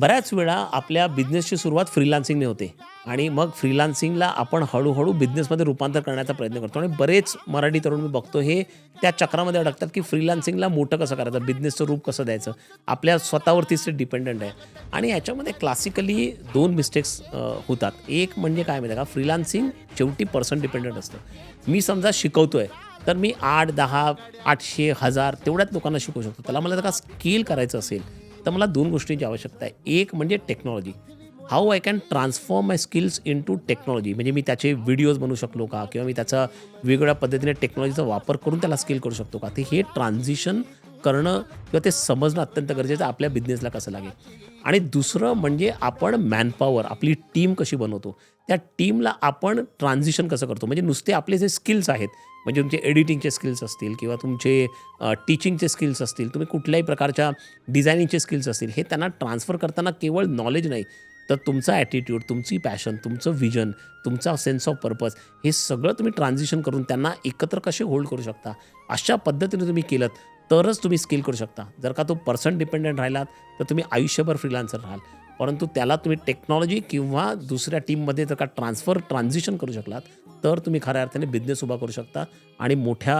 बऱ्याच वेळा आपल्या बिझनेसची सुरुवात फ्रीलान्सिंगने होते. आणि मग फ्रीलान्सिंगला आपण हळूहळू बिझनेसमध्ये रूपांतर करण्याचा प्रयत्न करतो. आणि बरेच मराठी तरुण मी बघतो हे त्या चक्रामध्ये अडकतात की फ्रीलान्सिंगला मोठं कसं करायचं? बिझनेसचं रूप कसं द्यायचं? आपल्या स्वतःवरतीच ते डिपेंडंट आहे. आणि याच्यामध्ये क्लासिकली दोन मिस्टेक्स होतात. एक म्हणजे काय माहिती आहे का? फ्रीलान्सिंग शेवटी पर्सन डिपेंडंट असतं. मी समजा शिकवतो आहे तर मी आठ दहा आठशे हजार तेवढ्याच लोकांना शिकवू शकतो. त्याला मला जर का स्केल करायचं असेल तर मला दोन गोष्टींची आवश्यकता आहे. एक म्हणजे technology how I can transform my skills into technology म्हणजे मी त्याचे व्हिडिओज बनवू शकलो का? किंवा मी त्याचा वेगवेगळ्या पद्धतीने टेक्नॉलॉजीचा वापर करून त्याला स्किल करू शकतो का? ते हे ट्रान्झिशन करणं किंवा ते समजणं अत्यंत गरजेचं आपल्या बिझनेसला कसं लागेल. आणि दुसरं म्हणजे आपण मॅनपॉवर आपली टीम कशी बनवतो? त्या टीमला आपण ट्रान्झिशन कसं करतो? म्हणजे नुसते आपले जे स्किल्स आहेत म्हणजे तुमचे एडिटिंगचे स्किल्स असतील किंवा तुमचे टीचिंगचे स्किल्स असतील तुम्ही कुठल्याही प्रकारच्या डिझायनिंगचे स्किल्स असतील हे त्यांना ट्रान्सफर करताना केवळ नॉलेज नाही तर तुमचा ॲटिट्यूड तुमची पॅशन तुमचं विजन तुमचा सेन्स ऑफ पर्पज हे सगळं तुम्ही ट्रान्झिशन करून त्यांना एकत्र कसे होल्ड करू शकता? अशा पद्धतीने तुम्ही केलं तरच तुम्ही स्किल करू शकता. जर का तो पर्सन डिपेंडंट राहिलात तर तुम्ही आयुष्यभर फ्रीलान्सर राहाल. परंतु त्याला तुम्ही टेक्नॉलॉजी किंवा दुसऱ्या टीममध्ये जर का ट्रान्सफर ट्रान्झिशन करू शकलात तर तुम्ही खऱ्या अर्थाने बिझनेस उभा करू शकता आणि मोठ्या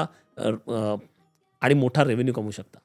आणि मोठा रेव्हेन्यू कमवू शकता.